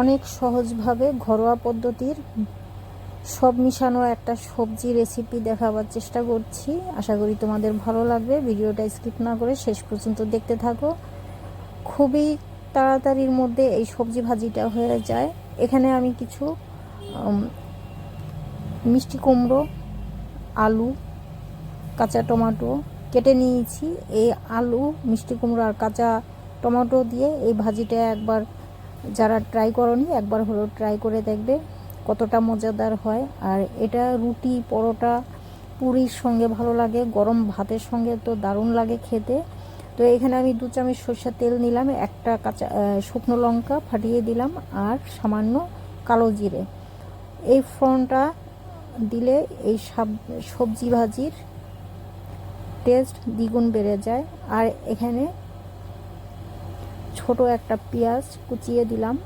অনেক সহজভাবে ঘরোয়া পদ্ধতির সব মিশানো একটা সবজি রেসিপি দেখাবার চেষ্টা করছি। আশা করি তোমাদের ভালো লাগবে। ভিডিওটা স্কিপ না করে শেষ পর্যন্ত দেখতে থাকো। খুবই তাড়াতাড়ির মধ্যে এই সবজি ভাজিটা হয়ে যায়। এখানে আমি কিছু মিষ্টি কুমড়ো, আলু, কাঁচা টমেটো কেটে নিয়েছি। এই আলু, মিষ্টি কুমড়ো আর কাঁচা টমেটো দিয়ে এই ভাজিটা একবার যারা ট্রাই করনি, একবার হলো ট্রাই করে দেখবে কতটা মজাদার হয়। আর এটা রুটি, পরোটা পুরির সঙ্গে ভালো লাগে, গরম ভাতের সঙ্গে তো দারুণ লাগে খেতে। তো এখানে আমি দু চামচ সরষের তেল নিলাম, একটা কাঁচা শুকনো লঙ্কা ফাটিয়ে দিলাম আর সামান্য কালো জিরে। এই ফোড়নটা দিলে এই সাব- সবজি ভাজির টেস্ট দ্বিগুণ বেড়ে যায়। আর এখানে ছোট একটা পেঁয়াজ কুচিয়ে দিলাম।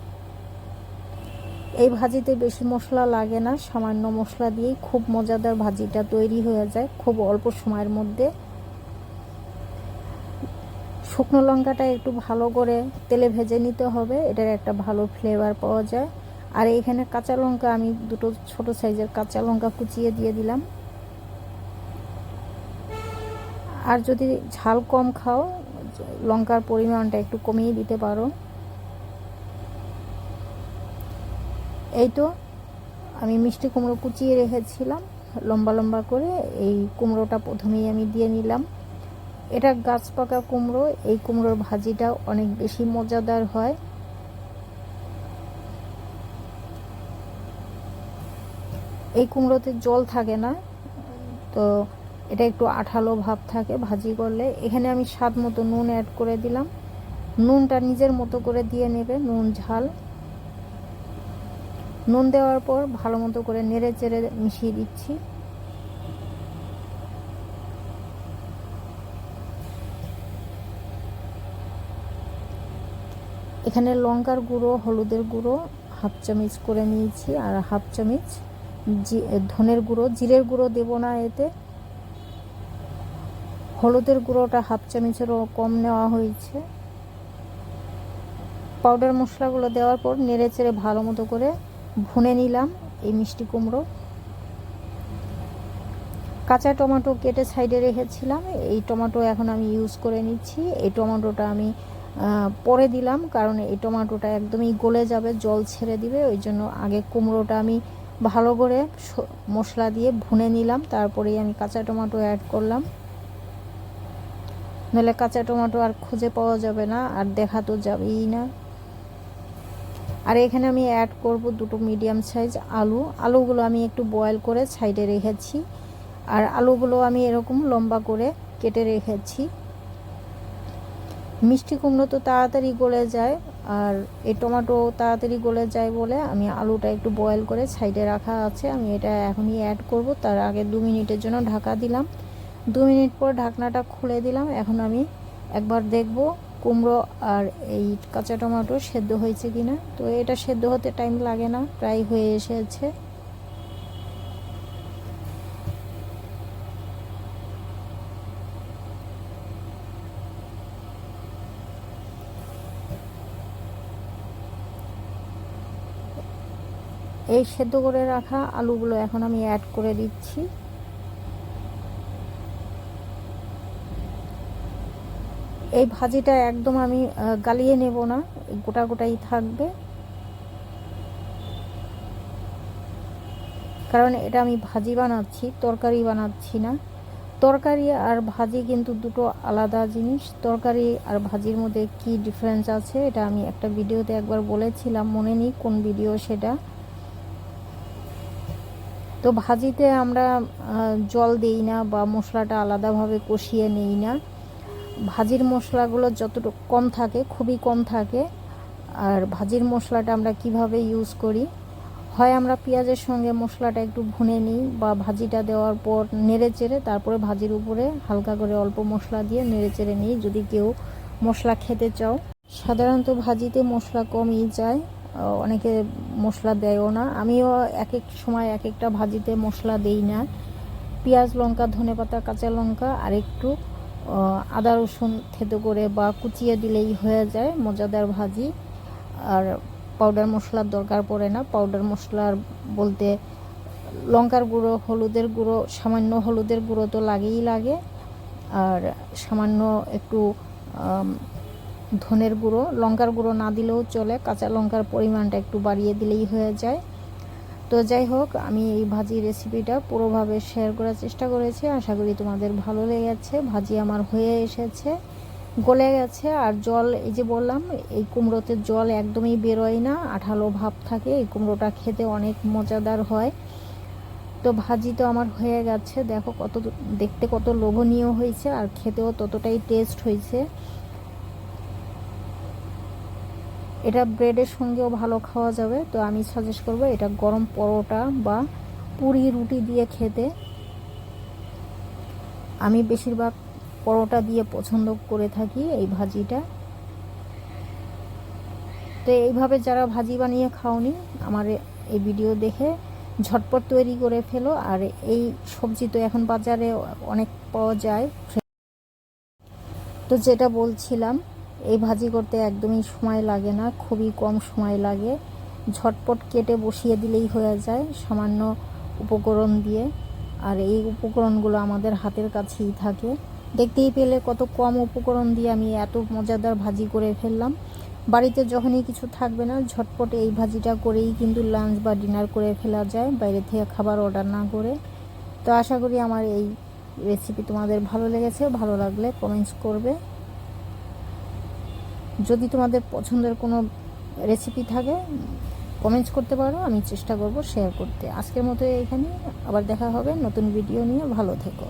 এই ভাজিতে বেশি মশলা লাগে না, সামান্য মশলা দিয়েই খুব মজাদার ভাজিটা তৈরি হয়ে যায়, খুব অল্প সময়ের মধ্যে। শুকনো লঙ্কাটা একটু ভালো করে তেলে ভেজে নিতে হবে, এটার একটা ভালো ফ্লেভার পাওয়া যায়। আর এখানে কাঁচা লঙ্কা, আমি দুটো ছোট সাইজের কাঁচা লঙ্কা কুচিয়ে দিয়ে দিলাম। আর যদি ঝাল কম খাও লঙ্কার পরিমাণটা একটু কমিয়ে দিতে পারো। এই তো, আমি মিষ্টি কুমড়ো কুচিয়ে রেখেছিলাম, লম্বা লম্বা করে। এই কুমড়োটা প্রথমেই আমি দিয়ে নিলাম। এটা গাছ পাকা কুমড়ো, এই কুমড়োর ভাজিটা অনেক বেশি মজাদার হয়। এই কুমড়োতে জল থাকে না, তো এটা একটু আঠালো ভাব থাকে, ভাজি করলে। এখানে আমি স্বাদ মতো নুন অ্যাড করে দিলাম। নুনটা নিজের মতো করে দিয়ে নেবে, নুন ঝাল। নুন দেওয়ার পর ভালো মতো করে নেড়ে চেড়ে মিশিয়ে দিচ্ছি। এখানে লঙ্কার গুঁড়ো, হলুদের গুঁড়ো, হাফ চামচ করে নিয়েছি, আর হাফ চামচ ধনের গুঁড়ো। জিরের গুঁড়ো দেবো না এতে। হলুদের গুঁড়োটা হাফ চামচেরও কম নেওয়া হয়েছে। পাউডার মশলাগুলো দেওয়ার পর নেড়ে চেড়ে ভালো মতো করে ভুনে নিলাম এই মিষ্টি কুমড়ো। কাঁচা টমেটো কেটে সাইডে রেখেছিলাম, এই টমেটো এখন আমি ইউজ করে নিচ্ছি। এই টমেটোটা আমি পরে দিলাম কারণ এই টমেটোটা একদমই গলে যাবে, জল ছেড়ে দিবে, ওই জন্য আগে কুমড়োটা আমি ভালো করে মশলা দিয়ে ভুনে নিলাম, তারপরেই আমি কাঁচা টমেটো অ্যাড করলাম। নাহলে কাঁচা টমেটো আর খুঁজে পাওয়া যাবে না, আর দেখা তো যাবেই না। আর এখানে আমি অ্যাড করব দুটো মিডিয়াম সাইজ আলু। আলুগুলো আমি একটু বয়েল করে সাইডে রেখেছি। আর আলুগুলো আমি এরকম লম্বা করে কেটে রেখেছি। মিষ্টি কুমড়ো তো তাড়াতাড়ি গলে যায়, আর এই টমেটো তাড়াতাড়ি গলে যায় বলে আমি আলুটা একটু বয়েল করে সাইডে রাখা আছে। আমি এটা এখনই অ্যাড করব, তার আগে দু মিনিটের জন্য ঢাকা দিলাম। দু মিনিট পর ঢাকনাটা খুলে দিলাম। এখন আমি একবার দেখব কুমড়ো আর এই কাঁচা টমেটো সেদ্ধ হয়েছে কি না তো এটা সেদ্ধ হতে টাইম লাগে না, প্রায় হয়ে এসেছে। এই সেদ্ধ করে রাখা আলুগুলো এখন আমি অ্যাড করে দিচ্ছি। এই ভাজিটা একদম আমি গালিয়ে নেব না, গোটা গোটাই থাকবে। কারণ এটা আমি ভাজি বানাচ্ছি, তরকারি বানাচ্ছি না। তরকারি আর ভাজি কিন্তু দুটো আলাদা জিনিস। তরকারি আর ভাজির মধ্যে কি ডিফারেন্স আছে, এটা আমি একটা ভিডিওতে একবার বলেছিলাম, মনে নেই কোন ভিডিও সেটা। তো ভাজিতে আমরা জল দেই না বা মশলাটা আলাদাভাবে কষিয়ে নেই না। ভাজির মশলাগুলো যতটুকু কম থাকে, খুবই কম থাকে, আর ভাজির মশলাটা আমরা কীভাবে ইউজ করি? হয় আমরা পেঁয়াজের সঙ্গে মশলাটা একটু ভুনে নিই বা ভাজিটা দেওয়ার পর নেড়ে চেড়ে তারপরে ভাজির উপরে হালকা করে অল্প মশলা দিয়ে নেড়ে চেড়ে নিই, যদি কেউ মশলা খেতে চাও। সাধারণত ভাজিতে মশলা কমই যায় অনেকে মশলা দেয়ও না। আমিও এক এক সময় এক একটা ভাজিতে মশলা দেই না। পেঁয়াজ লঙ্কা, ধনেপাতা, কাঁচা লঙ্কা আর একটু আদা রসুন থেতো করে বা কুচিয়ে দিলেই হয়ে যায় মজাদার ভাজি। আর পাউডার মশলার দরকার পড়ে না। পাউডার মশলার বলতে লঙ্কার গুঁড়ো, হলুদের গুঁড়ো, সামান্য হলুদের গুঁড়ো তো লাগেই লাগে। আর সামান্য একটু ধনের গুঁড়ো, লঙ্কার গুঁড়ো না দিলেও চলে। কাঁচা লঙ্কার পরিমাণটা একটু বাড়িয়ে দিলেই হয়ে যায়। তো যাই হোক, আমি এই ভাজি রেসিপিটা পুরোভাবে শেয়ার করার চেষ্টা করেছি। আশা করি তোমাদের ভালো লেগেছে। ভাজি আমার হয়ে এসেছে, গলে গেছে। আর জল, এই যে বললাম, এই কুমড়োতে জল একদমই বেরোয় না, আঠালো ভাব থাকে। এই কুমড়োটা খেতে অনেক মজাদার হয়। তো ভাজি তো আমার হয়ে গেছে। দেখো কত, দেখতে কত লোভনীয় হয়েছে, আর খেতেও ততটাই টেস্ট হয়েছে। এটা ব্রেডের সঙ্গেও ভালো খাওয়া যাবে। তো আমি সাজেস্ট করব এটা গরম পরোটা বা পুরি রুটি দিয়ে খেতে। আমি বেশিরভাগ পরোটা দিয়ে পছন্দ করে থাকি এই ভাজিটা। তো এইভাবে যারা ভাজি বানিয়ে খাওনি, আমার এই ভিডিও দেখে ঝটপট তৈরি করে ফেলো। আর এই সবজি তো এখন বাজারে অনেক পাওয়া যায়। তো যেটা বলছিলাম এই ভাজি করতে একদমই সময় লাগে না, খুবই কম সময় লাগে। ঝটপট কেটে বসিয়ে দিলেই হয়ে যায় সামান্য উপকরণ দিয়ে। আর এই উপকরণগুলো আমাদের হাতের কাছেই থাকে। দেখতেই পেলে কত কম উপকরণ দিয়ে আমি এত মজাদার ভাজি করে ফেললাম। বাড়িতে যখনই কিছু থাকবে না, ঝটপট এই ভাজিটা করেই কিন্তু লাঞ্চ বা ডিনার করে ফেলা যায়, বাইরে থেকে খাবার অর্ডার না করে। তো আশা করি আমার এই রেসিপি তোমাদের ভালো লেগেছে, ভালো লাগলে কমেন্টস করবে। যদি তোমাদের পছন্দের কোনো রেসিপি থাকে কমেন্টস করতে পারো, আমি চেষ্টা করব শেয়ার করতে। আজকের মতো এখানে আবার দেখা হবে নতুন ভিডিও নিয়ে। ভালো থেকো।